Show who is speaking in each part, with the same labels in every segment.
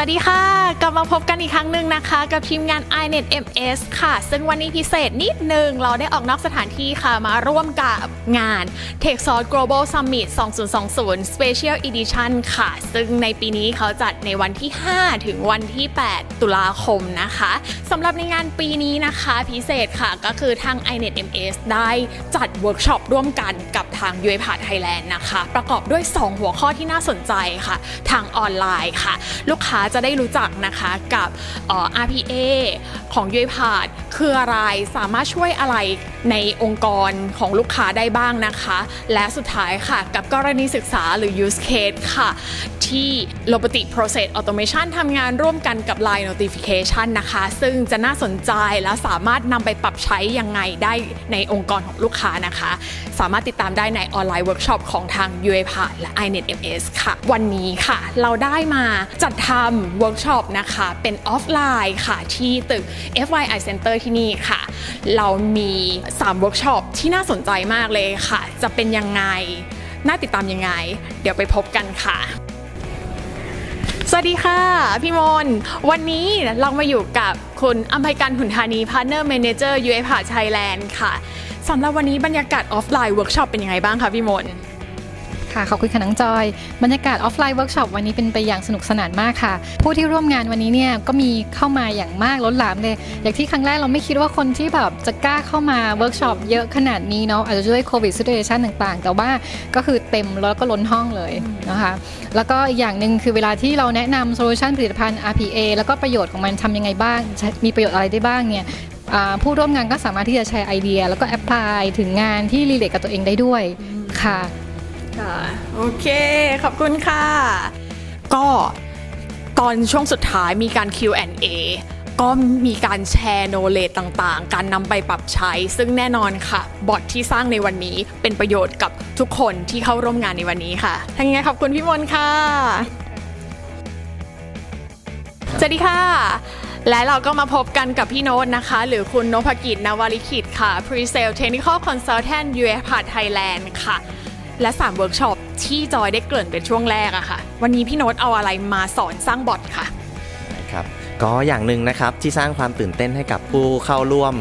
Speaker 1: สวัสดีค่ะ กลับมาพบกันอีกครั้งหนึ่งนะคะ กับทีมงาน iNet MS ค่ะ ซึ่งวันนี้พิเศษนิดนึง เราได้ออกนอกสถานที่ค่ะ มาร่วมกับงาน Tech s o u r Global Summit 2020 Special Edition ค่ะ ซึ่งในปีนี้เขาจัดในวันที่ 5 ถึงวันที่ 8 ตุลาคมนะคะสำหรับในงานปีนี้นะคะพิเศษค่ะก็คือทาง iNet MS ได้จัดเวิร์กช็อปร่วมกันกับทาง u ู p a ไทยแลนด์นะคะ ประกอบด้วย 2 หัวข้อที่น่าสนใจค่ะ ทางออนไลน์ค่ะ ลูกค้าจะได้รู้จักนะคะกับออ RPA ของ u ู p a คืออะไรสามารถช่วยอะไรในองค์กรของลูกค้าได้บ้างนะคะ และสุดท้ายค่ะกับกรณีศึกษาหรือ use case ค่ะ ที่ Robotic Process Automation ทำงานร่วมกันกับ Line Notification นะคะ ซึ่งจะน่าสนใจและสามารถนำไปปรับใช้ยังไงได้ในองค์กรของลูกค้านะคะ สามารถติดตามได้ในออนไลน์เวิร์กช็อปของทาง u a p a และ iNet MS ค่ะ วันนี้ค่ะ เราได้มาจัดทำเวิร์กช็อปนะคะ เป็นออฟไลน์ค่ะ ที่ตึก FYI Center ที่นี่ค่ะ เรามี3เวิร์กช็อปที่น่าสนใจมากเลยค่ะ จะเป็นยังไง น่าติดตามยังไง เดี๋ยวไปพบกันค่ะสวัสดีค่ะพี่มน วันนี้เรามาอยู่กับคุณอัมภัยการหุนธานี Partner Manager u a p a Thailand ค่ะสำหรับวันนี้บรรยากาศออฟไลน์เวิร์กช็อปเป็นยังไงบ้างคะพี่มน
Speaker 2: ค่ะ ขอบคุณค่ะน้องจอย บรรยากาศออฟไลน์เวิร์กช็อปวันนี้เป็นไปอย่างสนุกสนานมากค่ะ ผู้ที่ร่วมงานวันนี้เนี่ยก็มีเข้ามาอย่างมากล้นหลามเลย อย่างที่ครั้งแรกเราไม่คิดว่าคนที่แบบจะกล้าเข้ามาเวิร์กช็อปเยอะขนาดนี้เนาะอาจจะด้วยโควิดซิ t u เ t ชันต่างๆ แต่ว่าก็คือเต็มแล้วก็ล้นห้องเลยนะคะแล้วก็อีกอย่างหนึ่งคือเวลาที่เราแนะนำโซลูชันผลิตภัณฑ์ RPA แล้วก็ประโยชน์ของมันทำยังไงบ้าง มีประโยชน์อะไรได้บ้างเนี่ยผู้ร่วมงานก็สามารถที่จะแชร์ไอเดีย แล้วก็แอพพลายถึงงานที่รีเลทกับตัวเองได้ด้วยค่ะ
Speaker 1: ค่ะ โอเค ขอบคุณค่ะ ก็ตอนช่วงสุดท้ายมีการ Q&A ก็มีการแชร์โนเลตต่างๆ การนำไปปรับใช้ ซึ่งแน่นอนค่ะ บอทที่สร้างในวันนี้เป็นประโยชน์กับทุกคนที่เข้าร่วมงานในวันนี้ค่ะทั้งนี้ขอบคุณพี่มนค่ะ สวัสดีค่ะ และเราก็มาพบกันกับพี่โน้ตนะคะ หรือคุณนพกิจนวาริขิตค่ะ Pre-Sale Technical Consultant u s p a Thailand ค่ะ และ3เวิร์กช็อปที่จอยได้เกริ่นเป็นช่วงแรกอะค่ะ วันนี้พี่โน้ตเอาอะไรมาสอนสร้างบอทค่ะ
Speaker 3: นะครับก็อย่างหนึ่งนะครับที่สร้างความตื่นเต้นให้กับผู้เข้าร่วม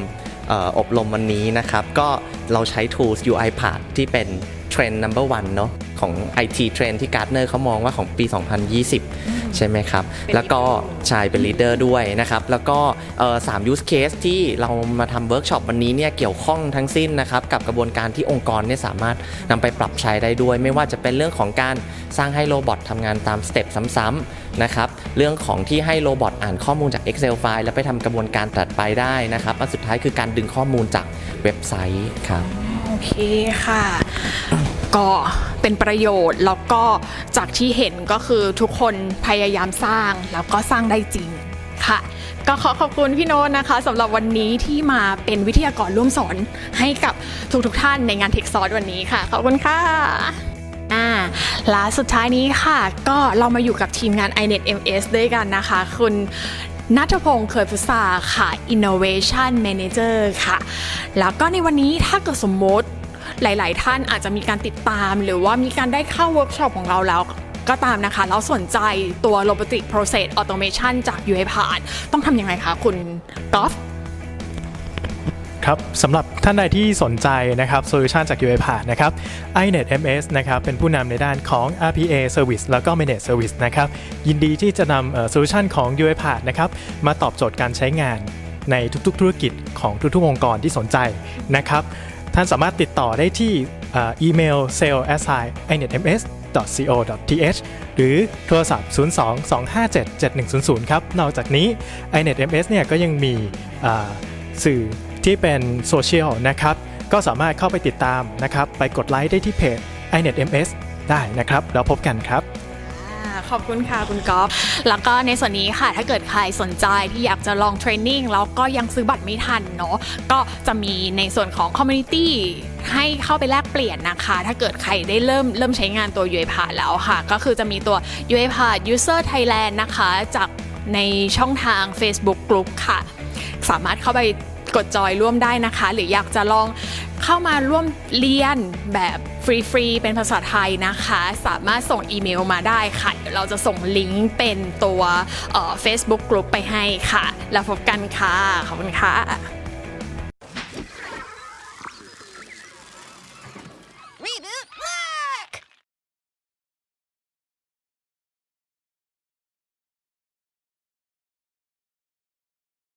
Speaker 3: อออบรมวันนี้นะครับ ก็เราใช้ tools UiPath ที่เป็น เทรนด์ number one เนาะของ IT เทรนที่ Gartner เขามองว่าของปี 2020 ใช่ไหมครับ
Speaker 1: เป็น
Speaker 3: แล้วก็ใชายเป็น leader ด้วยนะครับ แล้วก็เอ่อสาม use case ที่เรามาทำเวิร์กช็อปวันนี้เนี่ยเกี่ยวข้องทั้งสิ้นนะครับ กับกระบวนการที่องค์กรเนี่ยสามารถนำไปปรับใช้ได้ด้วย ไม่ว่าจะเป็นเรื่องของการสร้างให้โรบอททำงานตามสเต็ปซ้ำๆนะครับ เรื่องของที่ให้โรบอทอ่านข้อมูลจาก Excel ไฟล์แล้วไปทำกระบวนการตัดไปได้นะครับอันสุดท้ายคือการดึงข้อมูลจากเว็บไซต์ครับ
Speaker 1: โอ เคค่ะ ก็เป็นประโยชน์แล้วก็จากที่เห็นก็คือทุกคนพยายามสร้างแล้วก็สร้างได้จริงค่ะ ก็ขอขอบคุณพี่โน้ตนะคะสำหรับวันนี้ที่มาเป็นวิทยากรร่วมสอนให้กับทุกๆทท่านในงานเทคซอร์วันนี้ค่ะ ขอบคุณค่ะอ่าและสุดท้ายนี้ค่ะ ก็เรามาอยู่กับทีมงาน iNet MS ด้วยกันนะคะ คุณ นัทพงศ์เคยพุษาค่ะ Innovation Manager ค่ะ แล้วก็ในวันนี้ถ้าเกิดสมมติหลาย ๆ ท่านอาจจะมีการติดตาม หรือว่ามีการได้เข้าเวิร์กช็อปของเราแล้วก็ตามนะคะ แล้วสนใจตัว Robotic Process Automation จาก u i p a d ต้องทำยังไงคะคุณกอล์ฟ
Speaker 4: ครับสำหรับท่านใดที่สนใจนะครับโซลูชันจาก UiPath นะครับ iNet MS นะครับเป็นผู้นำในด้านของ RPA Service แล้วก็ Managed Service นะครับยินดีที่จะนำโซลูชันของ UiPath นะครับมาตอบโจทย์การใช้งานในทุกๆ ธุรกิจของทุกๆ องค์กรที่สนใจนะครับท่านสามารถติดต่อได้ที่อีเมล sales inetms co th หรือโทรศัพท์ 02-257-7100 ครับ นอกจากนี้ iNetMS เนี่ยก็ยังมีสื่อ ที่เป็นโซเชียลนะครับ ก็สามารถเข้าไปติดตามนะครับ ไปกดไลค์ได้ที่เพจ iNetMS ได้นะครับ แล้วพบกันครับ
Speaker 1: ขอบคุณค่ะ คุณกอล์ฟแล้วก็ในส่วนนี้ค่ะถ้าเกิดใครสนใจที่อยากจะลองเทรนนิ่งแล้วก็ยังซื้อบัตรไม่ทันเนาะก็จะมีในส่วนของคอมมูนิตี้ให้เข้าไปแลกเปลี่ยนนะคะ ถ้าเกิดใครได้เริ่มเริ่มใช้งานตัว u i p a แล้วค่ะ ก็คือจะมีตัว u i p a User Thailand นะคะ จากในช่องทาง Facebook Group ค่ะ สามารถเข้าไป กดจอยร่วมได้นะคะ หรืออยากจะลองเข้ามาร่วมเรียนแบบฟรีๆเป็นภาษาไทยนะคะ สามารถส่งอีเมลมาได้ค่ะ เดี๋ยวเราจะส่งลิงก์เป็นตัวเอ่อ Facebook Group ไปให้ค่ะ แล้วพบกันค่ะ ขอบคุณค่ะ